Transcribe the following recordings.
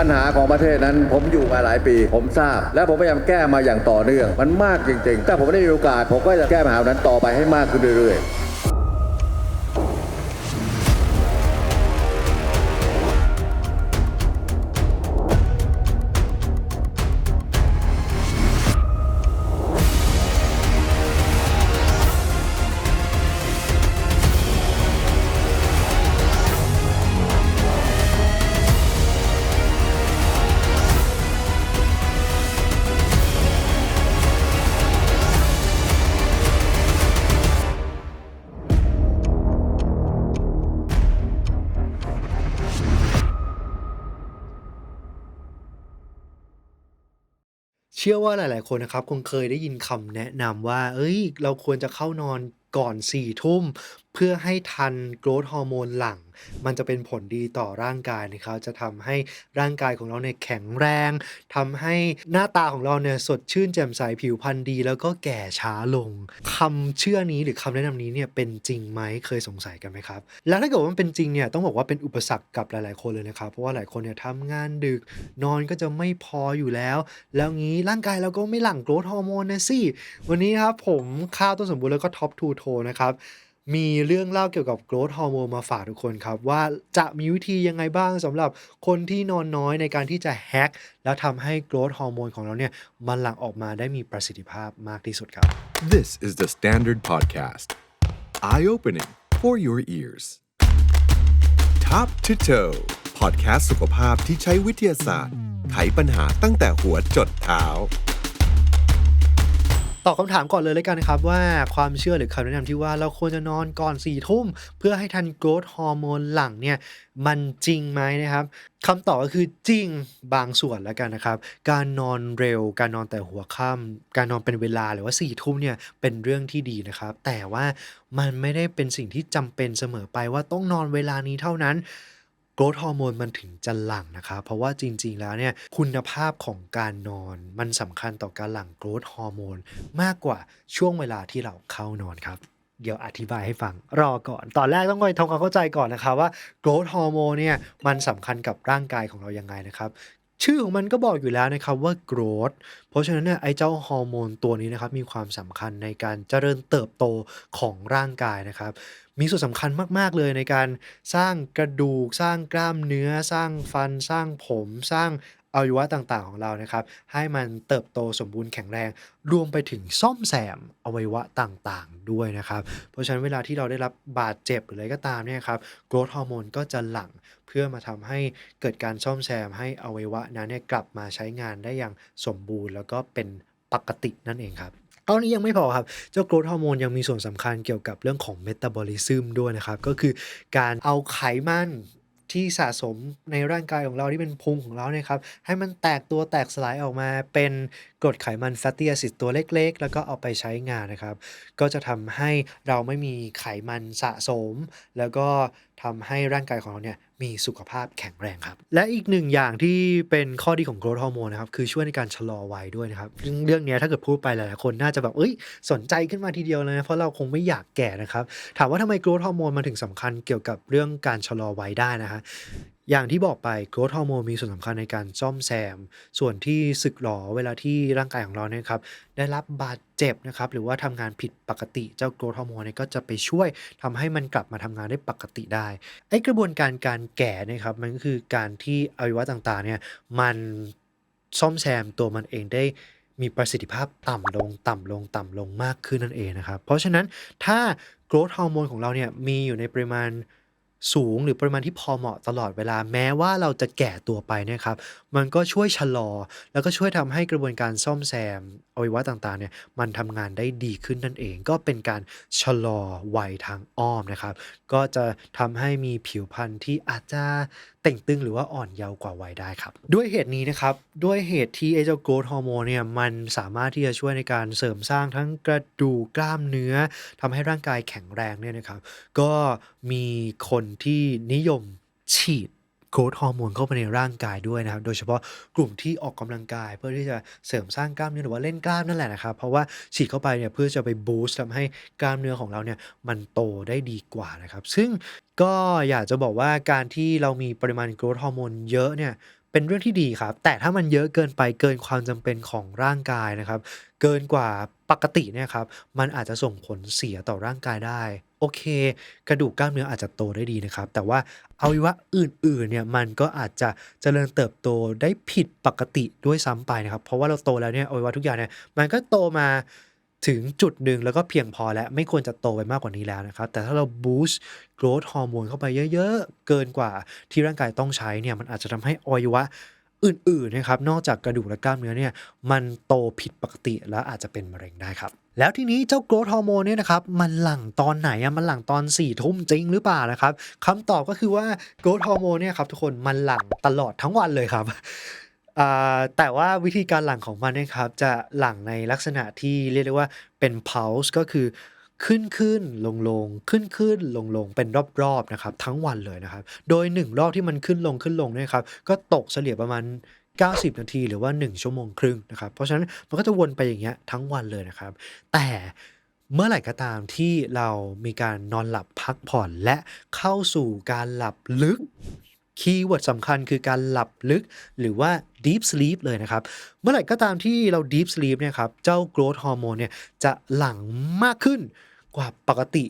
ปัญหาของประเทศนั้น ผมอยู่มาหลายปี ผมทราบ และผมพยายามแก้มาอย่างต่อเนื่อง มันมากจริง ๆ แต่ผมไม่ได้มีโอกาส ผมก็จะแก้ปัญหานั้นต่อไปให้มากขึ้นเรื่อยๆ เชื่อว่าหลาย ๆ คนนะครับคงเคยได้ยินคำแนะนำว่า เอ้ย เราควรจะเข้านอนก่อน4ทุ่ม เพื่อให้ทันโกรทฮอร์โมนหลัง มันจะเป็นผลดีต่อร่างกายนะครับจะทำให้ร่างกายของเราเนี่ยแข็งแรงทำให้หน้าตาของเราเนี่ยสดชื่นแจ่มใสผิวพรรณดี แล้วก็แก่ช้าลงคำเชื่อนี้หรือคำแนะนำนี้เนี่ยเป็นจริงไหมเคยสงสัยกันไหมครับ แล้วถ้าเกิดว่ามันเป็นจริงเนี่ยต้องบอกว่าเป็นอุปสรรคกับหลาย ๆ คนเลยนะครับ เพราะว่าหลายคนเนี่ยทำงานดึกนอนก็จะไม่พออยู่แล้ว แล้วงี้ร่างกายเราก็ไม่หลั่ง growth ฮอร์โมนนะสิวันนี้ครับผมข้าวต้นสมบูรณ์แล้วก็ท็อปทูโทนะครับ มีเรื่องเล่าเกี่ยวกับ growth ฮอร์โมนมาฝากทุกคนครับ ว่าจะมีวิธียังไงบ้างสำหรับคนที่นอนน้อยในการที่จะ hack แล้วทำให้ growth ฮอร์โมนของเราเนี่ย มันหลั่งออกมาได้มีประสิทธิภาพมากที่สุดครับ This is the Standard Podcast. Eye opening for your ears. Top to toe podcast สุขภาพที่ใช้วิทยาศาสตร์ ไขปัญหาตั้งแต่หัวจดเท้า ตอบคำถามก่อนเลยแล้วกันนะครับว่าความเชื่อหรือคำแนะนำที่ว่าเราควรจะนอนก่อน4ี่ทุ่ม เพื่อให้ทัน growth ฮอร์โมนหลั่งเนี่ยมันจริงไหมนะครับคำตอบก็คือจริงบางส่วนแล้วกันนะครับ การนอนเร็ว การนอนแต่หัวค่ำการนอนเป็นเวลาหรือว่า4ี่ทุ่มเนี่ยเป็นเรื่องที่ดีนะครับ แต่ว่ามันไม่ได้เป็นสิ่งที่จำเป็นเสมอไปว่าต้องนอนเวลานี้เท่านั้น กรทฮอร์โมนมันถึงจะหลั่งนะครับเพราะว่าจริง ๆ แล้วเนี่ยคุณภาพของการนอนมันสำคัญต่อการหลั่งโกรทฮอร์โมนมากกว่าช่วงเวลาที่เราเข้านอนครับเดี๋ยวอธิบายให้ฟังรอก่อน ตอนแรกต้องไปทำความเข้าใจก่อนนะครับว่าโกรทฮอร์โมนเนี่ยมันสำคัญกับร่างกายของเรายังไงนะครับชื่อของมันก็บอกอยู่แล้วนะครับว่า growth เพราะฉะนั้นเนี่ยไอ้เจ้าฮอร์โมนตัวนี้นะครับมีความสำคัญในการเจริญเติบโตของร่างกายนะครับ มีส่วนสำคัญมากๆเลยในการสร้างกระดูก สร้างกล้ามเนื้อ สร้างฟัน สร้างผมสร้างอวัยวะต่างๆ ของเรานะครับ ให้มันเติบโตสมบูรณ์แข็งแรง รวมไปถึงซ่อมแซมอวัยวะต่างๆ ด้วยนะครับ เพราะฉะนั้นเวลาที่เราได้รับบาดเจ็บหรืออะไรก็ตามเนี่ยครับ growth ฮอร์โมนก็จะหลั่งเพื่อมาทำให้เกิดการซ่อมแซมให้อวัยวะนั้นเนี่ยกลับมาใช้งานได้อย่างสมบูรณ์ แล้วก็เป็นปกตินั่นเองครับ ท่านี้ยังไม่พอครับ เจ้า growth ฮอร์โมนยังมีส่วนสำคัญเกี่ยวกับเรื่องของ metabolism ด้วยนะครับ ก็คือการเอาไขมันที่สะสมในร่างกายของเราที่เป็นพุงของเราเนี่ยครับให้มันแตกตัวแตกสลายออกมาเป็นกรดไขมัน fatty acid ตัวเล็กๆ แล้วก็เอาไปใช้งานนะครับ ก็จะทำให้เราไม่มีไขมันสะสม แล้วก็ ทำให้ร่างกายของเราเนี่ยมีสุขภาพแข็งแรงครับ และอีกหนึ่งอย่างที่เป็นข้อดีของโกรทฮอร์โมนนะครับคือช่วยในการชะลอวัยด้วยนะครับเรื่องนี้ถ้าเกิดพูดไปหลายๆคนน่าจะแบบเอ้ยสนใจขึ้นมาทีเดียวเลยนะเพราะเราคงไม่อยากแก่นะครับ ถามว่าทำไมโกรทฮอร์โมนมันถึงสำคัญเกี่ยวกับเรื่องการชะลอวัยได้นะฮะอย่างที่บอกไป growth hormone มีส่วนสำคัญในการซ่อมแซม ส่วนที่สึกหรอเวลาที่ร่างกายของเราเนี่ยครับได้รับบาดเจ็บนะครับหรือว่าทำงานผิดปกติเจ้า growth hormone เนี่ยก็จะไปช่วยทำให้มันกลับมาทำงานได้ปกติได้ไอ้กระบวนการการแก่เนะครับมันก็คือการที่อวัยวะต่างๆเนี่ยมันซ่อมแซมตัวมันเองได้มีประสิทธิภาพต่ำลงต่ำลงต่ำลงมากขึ้นนั่นเองนะครับเพราะฉะนั้นถ้า growth hormone ของเราเนี่ยมีอยู่ในปริมาณ สูงหรือปริมาณที่พอเหมาะตลอดเวลาแม้ว่าเราจะแก่ตัวไปเนี่ยครับมันก็ช่วยชะลอ แล้วก็ช่วยทำให้กระบวนการซ่อมแซมอวัยวะต่างๆเนี่ยมันทำงานได้ดีขึ้นนั่นเอง ก็เป็นการชะลอวัยทางอ้อมนะครับ ก็จะทำให้มีผิวพรรณที่อาจจะเต่งตึงหรือว่าอ่อนเยาว์กว่าวัยได้ครับ ด้วยเหตุนี้นะครับ ด้วยเหตุที่ไอเจ้าโกรทฮอร์โมนเนี่ยมันสามารถที่จะช่วยในการเสริมสร้างทั้งกระดูกกล้ามเนื้อทำให้ร่างกายแข็งแรงเนี่ยนะครับ ก็มีคนที่นิยมฉีด โคดฮอร์โมนเข้าไปในร่างกายด้วยนะครับ โดยเฉพาะกลุ่มที่ออกกำลังกาย เพื่อที่จะเสริมสร้างกล้ามเนื้อหรือว่าเล่นกล้ามนั่นแหละนะครับ เพราะว่าฉีดเข้าไปเนี่ยเพื่อจะไปบูสต์ทำให้กล้ามเนื้อของเราเนี่ยมันโตได้ดีกว่านะครับ ซึ่งก็อยากจะบอกว่าการที่เรามีปริมาณโคดฮอร์โมนเยอะเนี่ย เป็นเรื่องที่ดีครับ แต่ถ้ามันเยอะเกินไปเกินความจำเป็นของร่างกายนะครับ เกินกว่าปกติเนี่ยครับ มันอาจจะส่งผลเสียต่อร่างกายได้ โอเค กระดูกกล้ามเนื้ออาจจะโตได้ดีนะครับ แต่ว่าอวัยวะอื่นๆเนี่ยมันก็อาจจะเจริญเติบโตได้ผิดปกติด้วยซ้ำไปนะครับ เพราะว่าเราโตแล้วเนี่ยอวัยวะทุกอย่างเนี่ยมันก็โตมา ถึงจุดหนึ่งแล้วก็เพียงพอแล้ว ไม่ควรจะโตไปมากกว่านี้แล้วนะครับ แต่ถ้าเราบูสต์ growth ฮอร์โมนเข้าไปเยอะๆ เกินกว่าที่ร่างกายต้องใช้เนี่ยมันอาจจะทำให้อวัยวะอื่นๆนะครับนอกจากกระดูกและกล้ามเนื้อเนี่ยมันโตผิดปกติและอาจจะเป็นมะเร็งได้ครับแล้วทีนี้เจ้า growth ฮอร์โมนเนี่ยนะครับมันหลั่งตอนไหนอะมันหลั่งตอน4ี่ทุ่มจริงหรือเปล่านะครับคำตอบก็คือว่า growth ฮอร์โมนเนี่ยครับทุกคนมันหลั่งตลอดทั้งวันเลยครับ แต่ว่าวิธีการหลั่งของมันนะครับจะหลั่งในลักษณะที่เรียกได้ว่าเป็น pulse ก็คือขึ้นขึ้นลงลงขึ้นขึ้นลงลงเป็นรอบๆนะครับทั้งวันเลยนะครับ โดย 1 รอบที่มันขึ้นลงขึ้นลงเนี่ยครับก็ตกเฉลี่ยประมาณ 90 นาทีหรือว่า 1 ชั่วโมงครึ่งนะครับเพราะฉะนั้นมันก็จะวนไปอย่างเงี้ยทั้งวันเลยนะครับ แต่เมื่อไหร่ก็ตามที่เรามีการนอนหลับพักผ่อนและเข้าสู่การหลับลึก คีย์เวิร์ดสำคัญคือการหลับลึกหรือว่า deep sleep เลยนะครับ เมื่อไหร่ก็ตามที่เรา deep sleep เนี่ยครับ เจ้า growth hormone เนี่ยจะหลั่งมากขึ้นกว่าปกติ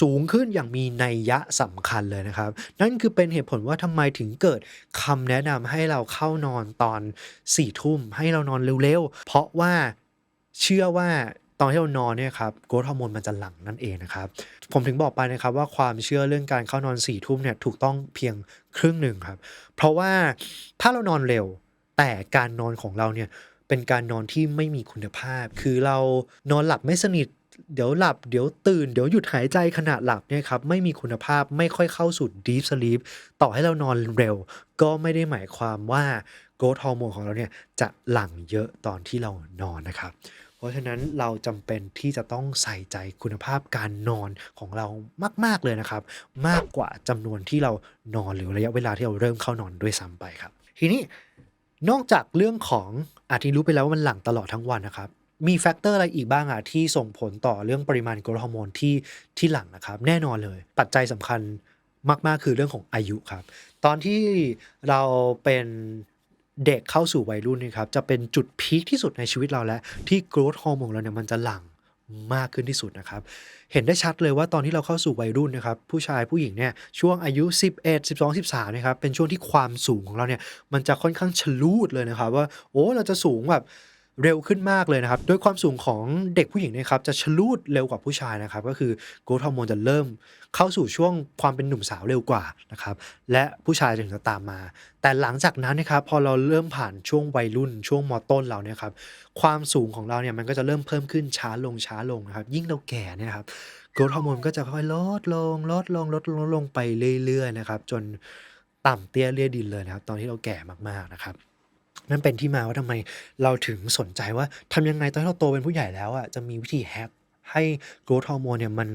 สูงขึ้นอย่างมีนัยยะสำคัญเลยนะครับ นั่นคือเป็นเหตุผลว่าทำไมถึงเกิดคำแนะนำให้เราเข้านอนตอน4ี่ทุ่มให้เรานอนเร็วๆ เพราะว่าเชื่อว่า ตอนที่เรานอนเนี่ยครับโกรทฮอร์โมนมันจะหลั่งนั่นเองนะครับ ผมถึงบอกไปนะครับว่าความเชื่อเรื่องการเข้านอน4ี่ทุ่มเนี่ยถูกต้องเพียงครึ่งหนึ่งครับ เพราะว่าถ้าเรานอนเร็วแต่การนอนของเราเนี่ยเป็นการนอนที่ไม่มีคุณภาพ คือเรานอนหลับไม่สนิทเดี๋ยวหลับเดี๋ยวตื่น เดี๋ยวหยุดหายใจขณะหลับเนี่ยครับไม่มีคุณภาพไม่ค่อยเข้าสู่ deep sleep ต่อให้เรานอนเร็ว ก็ไม่ได้หมายความว่า growth hormone ของเราเนี่ยจะหลั่งเยอะตอนที่เรานอนนะครับ ราะฉะนั้นเราจำเป็นที่จะต้องใส่ใจคุณภาพการนอนของเรามาก ๆ เลยนะครับ มากกว่าจำนวนที่เรานอนหรือระยะเวลาที่เราเริ่มเข้านอนด้วยซ้ำไปครับ ทีนี้นอกจากเรื่องของอาที่รู้ไปแล้วว่ามันหลังตลอดทั้งวันนะครับมีแฟกเตอร์อะไรอีกบ้างอะที่ส่งผลต่อเรื่องปริมาณกรทฮอร์โมนที่ที่หลังนะครับ แน่นอนเลย ปัจจัยสำคัญมาก ๆ คือเรื่องของอายุครับ ตอนที่เราเป็น เด็กเข้าสู่วัยรุ่นนี่ครับจะเป็นจุดพีคที่สุดในชีวิตเราแล้ว ที่โกรทฮอร์โมนเราเนี่ยมันจะหลั่งมากขึ้นที่สุดนะครับ เห็นได้ชัดเลยว่าตอนที่เราเข้าสู่วัยรุ่นนะครับ ผู้ชายผู้หญิงเนี่ยช่วงอายุ 11 12 13นะครับเป็นช่วงที่ความสูงของเราเนี่ยมันจะค่อนข้างชลูดเลยนะครับ ว่าโอ้เราจะสูงแบบเร็วขึ้นมากเลยนะครับ โดยความสูงของเด็กผู้หญิงเนะครับจะชะลูดเร็วกว่าผู้ชายนะครับ ก็คือโกรทฮอร์โมนจะเริ่ม เข้าสู่ช่วงความเป็นหนุ่มสาวเร็วกว่านะครับและผู้ชายถึงจะตามมา แต่หลังจากนั้นนะครับพอเราเริ่มผ่านช่วงวัยรุ่นช่วงมต้นเราเนี่ยครับความสูงของเราเนี่ยมันก็จะเริ่มเพิ่มขึ้นช้าลงช้าลงนะครับยิ่งเราแก่เนี่ยครับโกรทฮอร์โมนก็จะค่อยลดลงลดลงลดลงลดลงไปเรื่อยๆนะครับจนต่ำเตี้ยเลี่ยดินเลยนะครับตอนที่เราแก่มากๆนะครับนั่นเป็นที่มาว่าทำไมเราถึงสนใจว่าทำยังไงตอนที่เราโตเป็นผู้ใหญ่แล้วอะจะมีวิธีแฮกให้โกรทฮอร์โมนเนี่ยมัน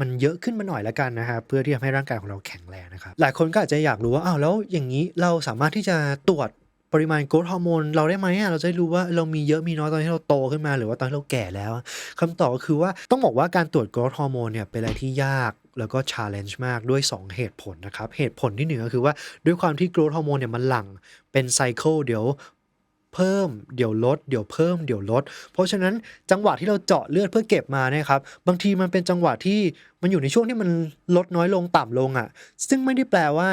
มันเยอะขึ้นมาหน่อยละกันนะครับเพื่อที่จะให้ร่างกายของเราแข็งแรงนะครับหลายคนก็อาจจะอยากรู้ว่าอ้าวแล้วอย่างนี้เราสามารถที่จะตรวจปริมาณโกรทฮอร์โมนเราได้ไหมเราจะรู้ว่าเรามีเยอะมีน้อยตอนที่เราโตขึ้นมาหรือว่าตอนที่เราแก่แล้วคำตอบก็คือว่าต้องบอกว่าการตรวจ growth hormone เนี่ยเป็นอะไรที่ยากแล้วก็ challenge มากด้วย 2 เหตุผลนะครับ เหตุผลที่หนึ่งก็คือว่าด้วยความที่ growth hormone เนี่ยมันหลั่งเป็นไซเคิลเดี๋ยว เพิ่มเดี๋ยวลดเดี๋ยวเพิ่มเดี๋ยวลด เพราะฉะนั้นจังหวะที่เราเจาะเลือดเพื่อเก็บมาเนี่ยครับบางทีมันเป็นจังหวะที่มันอยู่ในช่วงที่มันลดน้อยลงต่ำลงอะ่ะ ซึ่งไม่ได้แปลว่า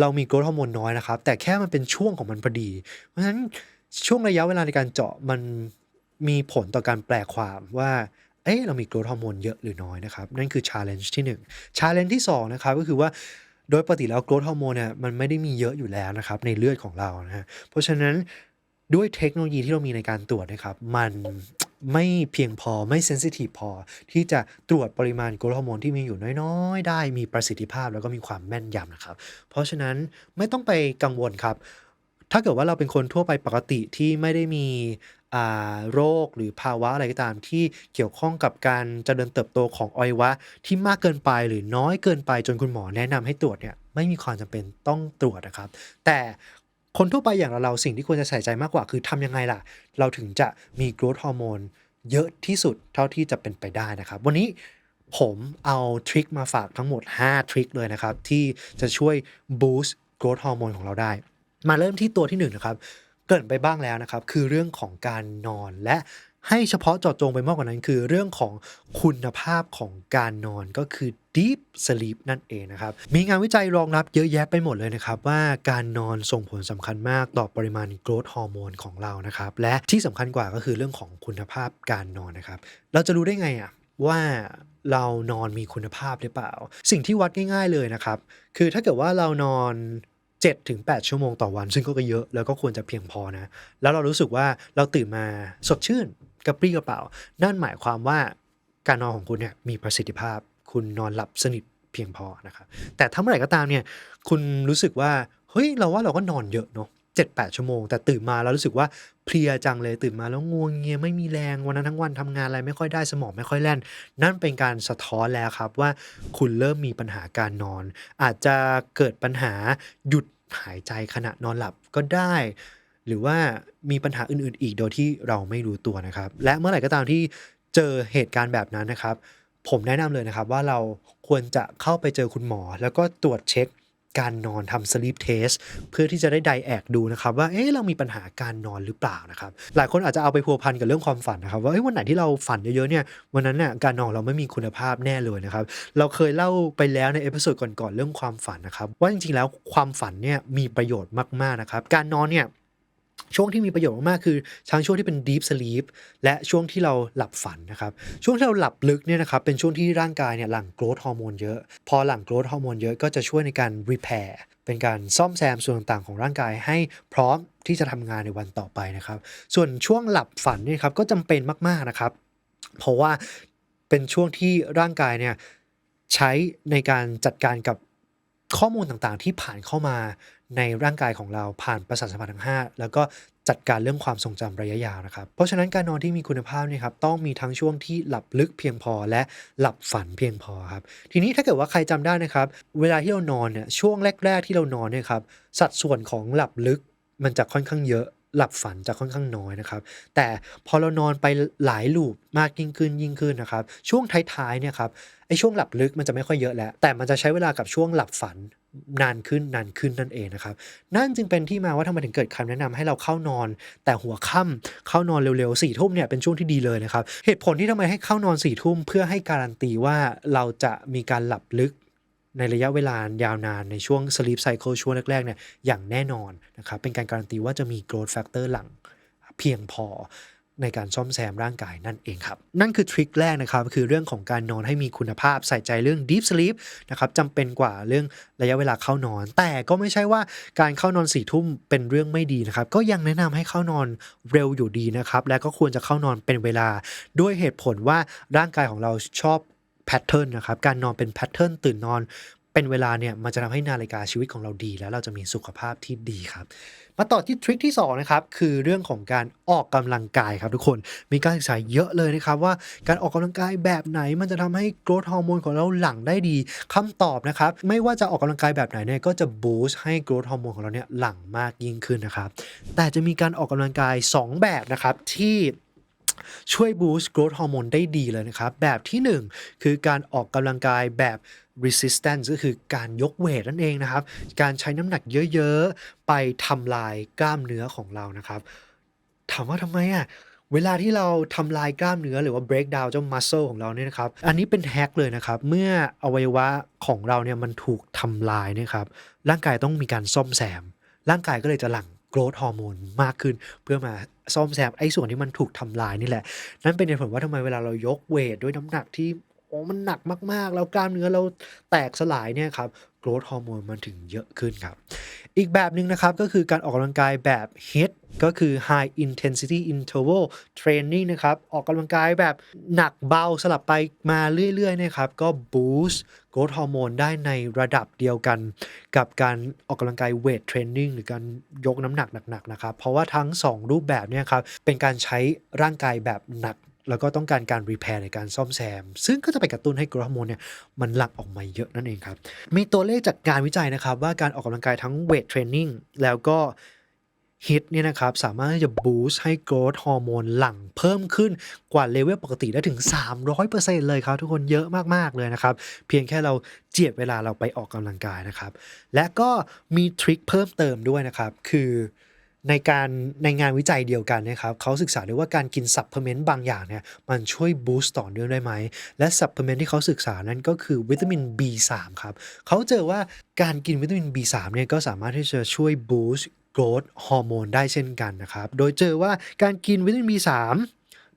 เรามี growth hormone น้อยนะครับ แต่แค่มันเป็นช่วงของมันพอดี เพราะฉะนั้นช่วงระยะเวลาในการเจาะมันมีผลต่อการแปลความว่าเอ๊ะเรามี growth hormone เยอะหรือน้อยนะครับ นั่นคือ challenge ที่1 challenge ที่2นะครับก็คือว่าโดยปกติแล้ว growth hormone เนี่ยมันไม่ได้มีเยอะอยู่แล้วนะครับในเลือดของเรานะฮะเพราะฉะนั้น ด้วยเทคโนโลยีที่เรามีในการตรวจนะครับ มันไม่เพียงพอไม่เซนซิทีฟพอ ที่จะตรวจปริมาณโกรทฮอร์โมนที่มีอยู่น้อยๆ ได้มีประสิทธิภาพแล้วก็มีความแม่นยำนะครับ เพราะฉะนั้นไม่ต้องไปกังวลครับ ถ้าเกิดว่าเราเป็นคนทั่วไปปกติที่ไม่ได้มีโรคหรือภาวะอะไรก็ตามที่เกี่ยวข้องกับการเจริญเติบโตของอวัยวะ ที่มากเกินไปหรือน้อยเกินไปจนคุณหมอแนะนำให้ตรวจเนี่ยไม่มีความจำเป็นต้องตรวจนะครับ แต่ คนทั่วไปอย่างเราสิ่งที่ควรจะใส่ใจมากกว่า คือทำยังไงล่ะ เราถึงจะมีโกรทฮอร์โมนเยอะที่สุดเท่าที่จะเป็นไปได้นะครับ วันนี้ผมเอาทริคมาฝากทั้งหมด 5 ทริคเลยนะครับ ที่จะช่วยบูสต์โกรทฮอร์โมนของเราได้ มาเริ่มที่ตัวที่หนึ่งนะครับเกินไปบ้างแล้วนะครับ คือเรื่องของการนอนและ ให้เฉพาะเจาะจงไปมากกว่านั้น คือเรื่องของคุณภาพของการนอนก็คือ deep sleep นั่นเองนะครับ มีงานวิจัยรองรับเยอะแยะไปหมดเลยนะครับ ว่าการนอนส่งผลสำคัญมากต่อปริมาณ growth hormone ของเรานะครับ และที่สำคัญกว่าก็คือเรื่องของคุณภาพการนอนนะครับ เราจะรู้ได้ไงอะว่าเรานอนมีคุณภาพหรือเปล่า สิ่งที่วัดง่าย ๆเลยนะครับ คือถ้าเกิดว่าเรานอน7ถึง8ชั่วโมงต่อวัน ซึ่งก็เยอะแล้วก็ควรจะเพียงพอนะ แล้วเรารู้สึกว่าเราตื่นมาสดชื่น กระปรี้กระเป๋า นั่นหมายความว่าการนอนของคุณเนี่ยมีประสิทธิภาพ คุณนอนหลับสนิทเพียงพอนะครับแต่ถ้าเมื่อไหร่ก็ตามเนี่ยคุณรู้สึกว่าเฮ้ยเราว่าเราก็นอนเยอะเนาะเจ็ดแปดชั่วโมง แต่ตื่นมาแล้วรู้สึกว่าเพลียจังเลยตื่นมาแล้วง่วงเงียไม่มีแรงวันนั้นทั้งวันทำงานอะไรไม่ค่อยได้สมองไม่ค่อยแล่น นั่นเป็นการสะท้อนแล้วครับว่าคุณเริ่มมีปัญหาการนอน อาจจะเกิดปัญหาหยุดหายใจขณะนอนหลับก็ได้ หรือว่ามีปัญหาอื่นๆ อีกโดยที่เราไม่รู้ตัวนะครับ และเมื่อไหร่ก็ตามที่เจอเหตุการณ์แบบนั้นนะครับ ผมแนะนำเลยนะครับว่าเราควรจะเข้าไปเจอคุณหมอ แล้วก็ตรวจเช็คการนอนทำ sleep test เพื่อที่จะได้ไดแอกดูนะครับ ว่าเอ๊ะเรามีปัญหาการนอนหรือเปล่านะครับ หลายคนอาจจะเอาไปพัวพันกับเรื่องความฝันนะครับ ว่าเอ้ยวันไหนที่เราฝันเยอะๆเนี่ยวันนั้นเนี่ยการนอนเราไม่มีคุณภาพแน่เลยนะครับ เราเคยเล่าไปแล้วในเอพิโซดก่อนๆเรื่องความฝันนะครับ ว่าจริงๆแล้วความฝันเนี่ยมีประโยชน์มากๆนะครับ การนอนเนี่ย ช่วงที่มีประโยชน์มากๆคือทั้งช่วงที่เป็น deep sleep และช่วงที่เราหลับฝันนะครับ ช่วงที่เราหลับลึกเนี่ยนะครับเป็นช่วงที่ร่างกายเนี่ยหลั่ง growth hormone เยอะ พอหลั่ง growth hormone เยอะก็จะช่วยในการ repair เป็นการซ่อมแซมส่วนต่างๆของร่างกายให้พร้อมที่จะทำงานในวันต่อไปนะครับ ส่วนช่วงหลับฝันเนี่ยครับก็จำเป็นมากๆนะครับ เพราะว่าเป็นช่วงที่ร่างกายเนี่ยใช้ในการจัดการกับ ข้อมูลต่างๆ ที่ผ่านเข้ามาในร่างกายของเราผ่านประสาทสัมผัสทั้ง 5 แล้วก็จัดการเรื่องความทรงจำระยะยาวนะครับ เพราะฉะนั้นการนอนที่มีคุณภาพเนี่ยครับต้องมีทั้งช่วงที่หลับลึกเพียงพอและหลับฝันเพียงพอครับ ทีนี้ถ้าเกิดว่าใครจำได้นะครับ เวลาที่เรานอนเนี่ยช่วงแรก ๆ ที่เรานอนเนี่ยครับสัดส่วนของหลับลึกมันจะค่อนข้างเยอะ หลับฝันจะค่อนข้างน้อยนะครับ แต่พอเรานอนไปหลายลูปมากยิ่งขึ้นยิ่งขึ้นนะครับ ช่วงท้ายๆเนี่ยครับไอ้ช่วงหลับลึกมันจะไม่ค่อยเยอะแล้ว แต่มันจะใช้เวลากับช่วงหลับฝันนานขึ้นนานขึ้นนั่นเองนะครับนั่นจึงเป็นที่มาว่าทำไมถึงเกิดคำแนะนำให้เราเข้านอน แต่หัวค่ำเข้านอนเร็วๆสี่ทุ่มเนี่ยเป็นช่วงที่ดีเลยนะครับเหตุผลที่ทำไมให้เข้านอนสี่ทุ่มเพื่อให้การันตีว่าเราจะมีการหลับลึก ในระยะเวลายาวนานในช่วง sleep cycle ช่วงแรกๆเนี่ยอย่างแน่นอนนะครับเป็นการการันตีว่าจะมี growth factor หลังเพียงพอในการซ่อมแซมร่างกายนั่นเองครับ นั่นคือทริคแรกนะครับ คือเรื่องของการนอนให้มีคุณภาพใส่ใจเรื่อง deep sleep นะครับจำเป็นกว่าเรื่องระยะเวลาเข้านอน แต่ก็ไม่ใช่ว่าการเข้านอนสี่ทุ่มเป็นเรื่องไม่ดีนะครับ ก็ยังแนะนำให้เข้านอนเร็วอยู่ดีนะครับ และก็ควรจะเข้านอนเป็นเวลาด้วยเหตุผลว่าร่างกายของเราชอบ แพทเทิร์นนะครับการนอนเป็นแพทเทิร์นตื่นนอนเป็นเวลาเนี่ยมันจะทำให้นาฬิกาชีวิตของเราดี แล้วเราจะมีสุขภาพที่ดีครับ มาต่อที่ทริคที่2นะครับคือเรื่องของการออกกำลังกายครับทุกคนมีการศึกษาเยอะเลยนะครับว่าการออกกำลังกายแบบไหน มันจะทำให้โกรทฮอร์โมนของเราหลั่งได้ดีคำตอบนะครับไม่ว่าจะออกกำลังกายแบบไหนเนี่ยก็จะบูสต์ให้โกรทฮอร์โมนของเราเนี่ยหลั่งมากยิ่งขึ้นนะครับแต่จะมีการออกกำลังกาย 2 แบบนะครับที่ ช่วยบูสต์โกรทฮอร์โมนได้ดีเลยนะครับ แบบที่ 1 คือการออกกำลังกายแบบ resistance ก็คือการยกเวทนั่นเองนะครับ การใช้น้ำหนักเยอะๆ ไปทำลายกล้ามเนื้อของเรานะครับ ถามว่าทำไมอะเวลาที่เราทำลายกล้ามเนื้อหรือว่า break down เจ้า muscle ของเราเนี่ยนะครับ อันนี้เป็นแฮกเลยนะครับ เมื่ออวัยวะของเราเนี่ยมันถูกทำลายนะครับ ร่างกายต้องมีการซ่อมแซม ร่างกายก็เลยจะหลั่ง กรทฮอร์โมนมากขึ้น เพื่อมาซ่อมแซมไอ้ส่วนที่มันถูกทำลายนี่แหละ นั่นเป็นเหตุผลว่าทำไมเวลาเรายกเวทด้วยน้ำหนักที่ มันหนักมากๆ แล้วกล้ามเนื้อเราแตกสลายเนี่ยครับโกรทฮอร์โมนมันถึงเยอะขึ้นครับ อีกแบบหนึ่งนะครับก็คือการออกกำลังกายแบบ HIIT ก็คือ High Intensity Interval Training นะครับออกกำลังกายแบบหนักเบาสลับไปมาเรื่อยๆนะครับก็ boost growth hormone ได้ในระดับเดียวกัน กับการออกกำลังกาย weight training หรือการยกน้ำหนักหนักๆนะครับ เพราะว่าทั้ง 2 รูปแบบเนี่ยครับเป็นการใช้ร่างกายแบบหนัก แล้วก็ต้องการการรีแพร์ในการซ่อมแซม ซึ่งก็จะไปกระตุ้นให้กรทฮอร์โมนเนี่ยมันหลั่งออกมาเยอะนั่นเองครับ มีตัวเลขจากการวิจัยนะครับ ว่าการออกกำลังกายทั้งเวทเทรนนิ่งแล้วก็ฮิตเนี่ยนะครับสามารถที่จะบูสต์ให้ growth ฮอร์โมนหลั่งเพิ่มขึ้นกว่าเลเวลปกติได้ถึง 300%เลยครับทุกคนเยอะมาก ๆ เลยนะครับ เพียงแค่เราเจียดเวลาเราไปออกกำลังกายนะครับ และก็มีทริคเพิ่มเติมด้วยนะครับ คือ ในการในงานวิจัยเดียวกันนะครับเขาศึกษาด้วยว่าการกินซัพพลีเมนต์บางอย่างเนี่ยมันช่วยบูสต์ต่อเนื่องได้ไหม และซัพพลีเมนต์ที่เขาศึกษานั้นก็คือวิตามิน B3 ครับเขาเจอว่าการกินวิตามิน B3 เนี่ยก็สามารถที่จะช่วยบูสต์โกรทฮอร์โมนได้เช่นกันนะครับ โดยเจอว่าการกินวิตามิน B3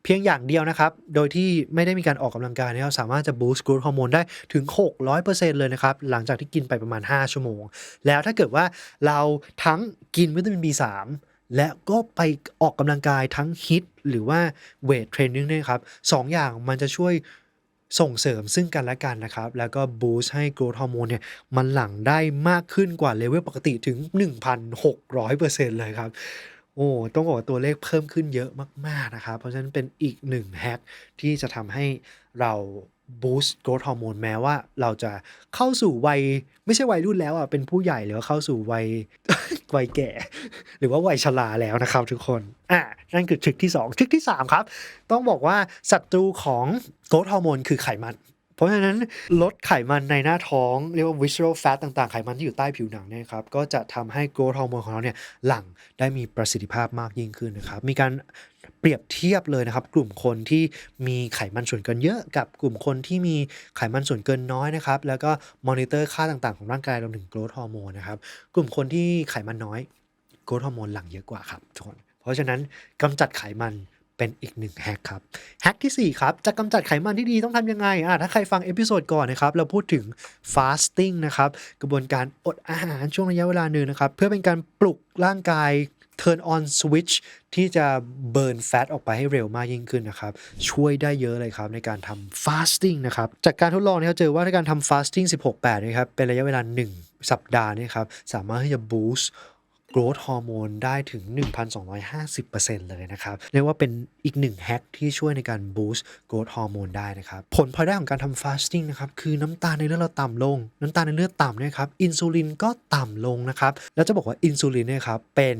พียงอย่างเดียวนะครับ โดยที่ไม่ได้มีการออกกำลังกายนะครับสามารถจะ boost growth ฮอร์โมนได้ถึง 600%เลยนะครับ หลังจากที่กินไปประมาณ 5 ชั่วโมง แล้วถ้าเกิดว่าเราทั้งกินวิตามิน B3 และก็ไปออกกำลังกายทั้งฮิตหรือว่าเวทเทรนนิ่งเนี่ยครับสองอย่างมันจะช่วยส่งเสริมซึ่งกันและกันนะครับ แล้วก็บูสต์ให้โกรทฮอร์โมนเนี่ย มันหลั่งได้มากขึ้นกว่าเลเวลปกติถึง 1,600%เลยครับ โอ้ต้องบอกว่าตัวเลขเพิ่มขึ้นเยอะมาก ๆ นะครับ เพราะฉะนั้นเป็นอีกหนึ่งแฮกที่จะทำให้เราบูสต์โกรทฮอร์โมนแม้ว่าเราจะเข้าสู่วัย ไม่ใช่วัยรุ่นแล้วอะ เป็นผู้ใหญ่หรือว่าเข้าสู่วัยวัยแก่ หรือว่าวัยชราแล้วนะครับทุกคน อะ นั่นคือทริคที่ 2ทริคที่ 3 ครับ ต้องบอกว่าศัตรูของโกรทฮอร์โมนคือไขมัน เพราะฉะนั้นลดไขมันในหน้าท้องเรียกว่า visceral fat ต่างๆ ไขมันที่อยู่ใต้ผิวหนังเนี่ยครับก็จะทำให้ growth hormone ของเราเนี่ยหลั่งได้มีประสิทธิภาพมากยิ่งขึ้นนะครับ มีการเปรียบเทียบเลยนะครับ กลุ่มคนที่มีไขมันส่วนเกินเยอะกับกลุ่มคนที่มีไขมันส่วนเกินน้อยนะครับ แล้วก็มอนิเตอร์ค่าต่างๆ ของร่างกายรวมถึง growth hormone นะครับ กลุ่มคนที่ไขมันน้อย growth hormone หลั่งเยอะกว่าครับทุกคนเพราะฉะนั้นกำจัดไขมัน เป็นอีกหนึ่งแฮกครับแฮกที่ 4 ครับ จะกำจัดไขมันที่ดีต้องทำยังไงอะถ้าใครฟังเอพิโซดก่อนนะครับ เราพูดถึง fasting นะครับ กระบวนการอดอาหารช่วงระยะเวลาหนึ่งนะครับ เพื่อเป็นการปลุกร่างกาย turn on switch ที่จะ burn fat ออกไปให้เร็วมากยิ่งขึ้นนะครับ ช่วยได้เยอะเลยครับในการทำ fasting นะครับ จากการทดลองเนี่ยเขาเจอว่าในการทำ fasting 16-8นะครับ เป็นระยะเวลา 1 สัปดาห์เนยครับ สามารถที่จะ boost growth ฮอร์โมนได้ถึง 1,250%เลยนะครับ เรียกว่าเป็นอีกหนึ่งแฮกที่ช่วยในการ boost growth ฮอร์โมนได้นะครับ ผลพลอยได้ของการทำ fasting นะครับ คือน้ำตาลในเลือดเราต่ำลง น้ำตาลในเลือดต่ำเนะครับ อินซูลินก็ต่ำลงนะครับ แล้วจะบอกว่าอินซูลินเนี่ยครับ เป็น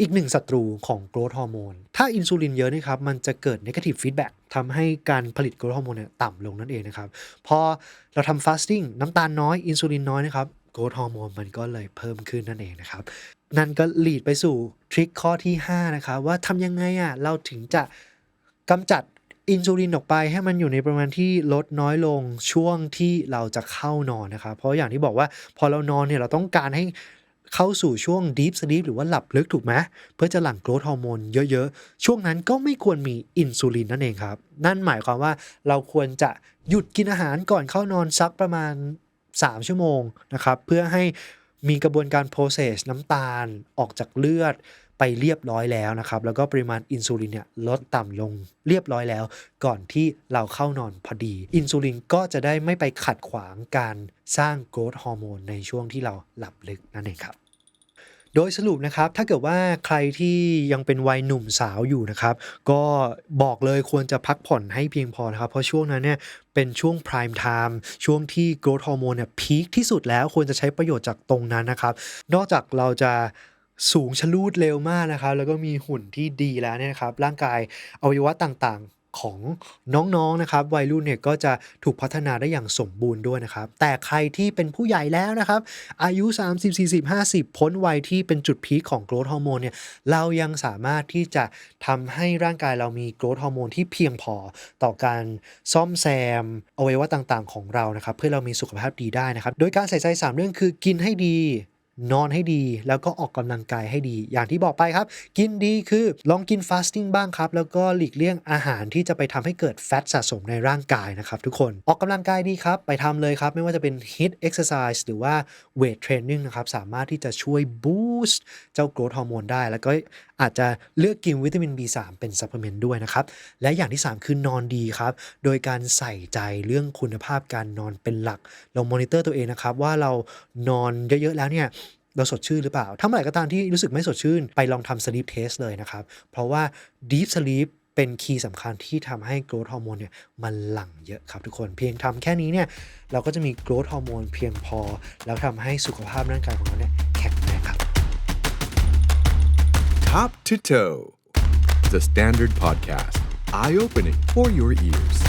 อีกหนึ่งศัตรูของ growth ฮอร์โมน ถ้าอินซูลินเยอะนะครับ มันจะเกิด negative feedback ทำให้การผลิต growth ฮอร์โมนเนี่ยต่ำลงนั่นเองนะครับ พอเราทำ fasting น้ำตาลน้อย อินซูลินน้อยนะครับ growth ฮอร์โมนมันก็เลยเพิ่มขึ้นนั่นเองนะครับ นั่นก็ลีดไปสู่ทริคข้อที่ 5 นะครับว่าทำยังไงอะเราถึงจะกำจัดอินซูลินออกไปให้มันอยู่ในประมาณที่ลดน้อยลงช่วงที่เราจะเข้านอนนะครับเพราะอย่างที่บอกว่าพอเรานอนเนี่ยเราต้องการให้เข้าสู่ช่วง deep sleep หรือว่าหลับลึกถูกไหมเพื่อจะหลั่ง growth ฮอร์โมนเยอะๆ ช่วงนั้นก็ไม่ควรมีอินซูลินนั่นเองครับ นั่นหมายความว่าเราควรจะหยุดกินอาหารก่อนเข้านอนสักประมาณ 3 ชั่วโมงนะครับ เพื่อให้ มีกระบวนการ process น้ำตาลออกจากเลือดไปเรียบร้อยแล้วนะครับ แล้วก็ปริมาณอินซูลินเนี่ยลดต่ำลงเรียบร้อยแล้ว ก่อนที่เราเข้านอนพอดี อินซูลินก็จะได้ไม่ไปขัดขวางการสร้างโกรทฮอร์โมนในช่วงที่เราหลับลึกนั่นเองครับ โดยสรุปนะครับถ้าเกิดว่าใครที่ยังเป็นวัยหนุ่มสาวอยู่นะครับ ก็บอกเลยควรจะพักผ่อนให้เพียงพอนะครับเพราะช่วงนั้นเนี่ยเป็นช่วง prime time ช่วงที่ growth hormone เนี่ยพีคที่สุดแล้วควรจะใช้ประโยชน์จากตรงนั้นนะครับ นอกจากเราจะสูงชะลูดเร็วมากนะครับ แล้วก็มีหุ่นที่ดีแล้วเนี่ยครับร่างกายอวัยวะต่างๆ ของน้องๆนะครับวัยรุ่นเนี่ยก็จะถูกพัฒนาได้อย่างสมบูรณ์ด้วยนะครับ แต่ใครที่เป็นผู้ใหญ่แล้วนะครับ อายุ 30 40 50 พ้นวัยที่เป็นจุดพีคของโกรทฮอร์โมนเนี่ยเรายังสามารถที่จะทำให้ร่างกายเรามีโกรทฮอร์โมนที่เพียงพอต่อการซ่อมแซมอวัยวะต่างๆ ของเรานะครับ เพื่อเรามีสุขภาพดีได้นะครับ โดยการใส่ใจ 3 เรื่องคือกินให้ดี นอนให้ดี แล้วก็ออกกำลังกายให้ดี อย่างที่บอกไปครับ กินดีคือลองกินฟาสติ้งบ้างครับ แล้วก็หลีกเลี่ยงอาหารที่จะไปทำให้เกิดแฟตสะสมในร่างกายนะครับทุกคนออกกำลังกายดีครับ ไปทำเลยครับ ไม่ว่าจะเป็น HIIT exercise หรือว่า weight training นะครับ สามารถที่จะช่วย boost เจ้าโกรทฮอร์โมนได้ แล้วก็ อาจจะเลือกกินวิตามิน B3 เป็นซัพพลีเมนต์ด้วยนะครับ และอย่างที่ 3 คือนอนดีครับ โดยการใส่ใจเรื่องคุณภาพการนอนเป็นหลัก เรามอนิเตอร์ตัวเองนะครับ ว่าเรานอนเยอะ ๆ แล้วเนี่ยเราสดชื่นหรือเปล่า ถ้าเมื่อไหร่ก็ตามที่รู้สึกไม่สดชื่น ไปลองทำ sleep test เลยนะครับ เพราะว่า deep sleep เป็นคีย์สำคัญที่ทำให้ growth hormone เนี่ยมันหลั่งเยอะครับทุกคน เพียงทำแค่นี้เนี่ยเราก็จะมี growth hormone เพียงพอ แล้วทำให้สุขภาพร่างกายของเราเนี่ย Top to Toe The Standard Podcast Eye Opening for Your Ears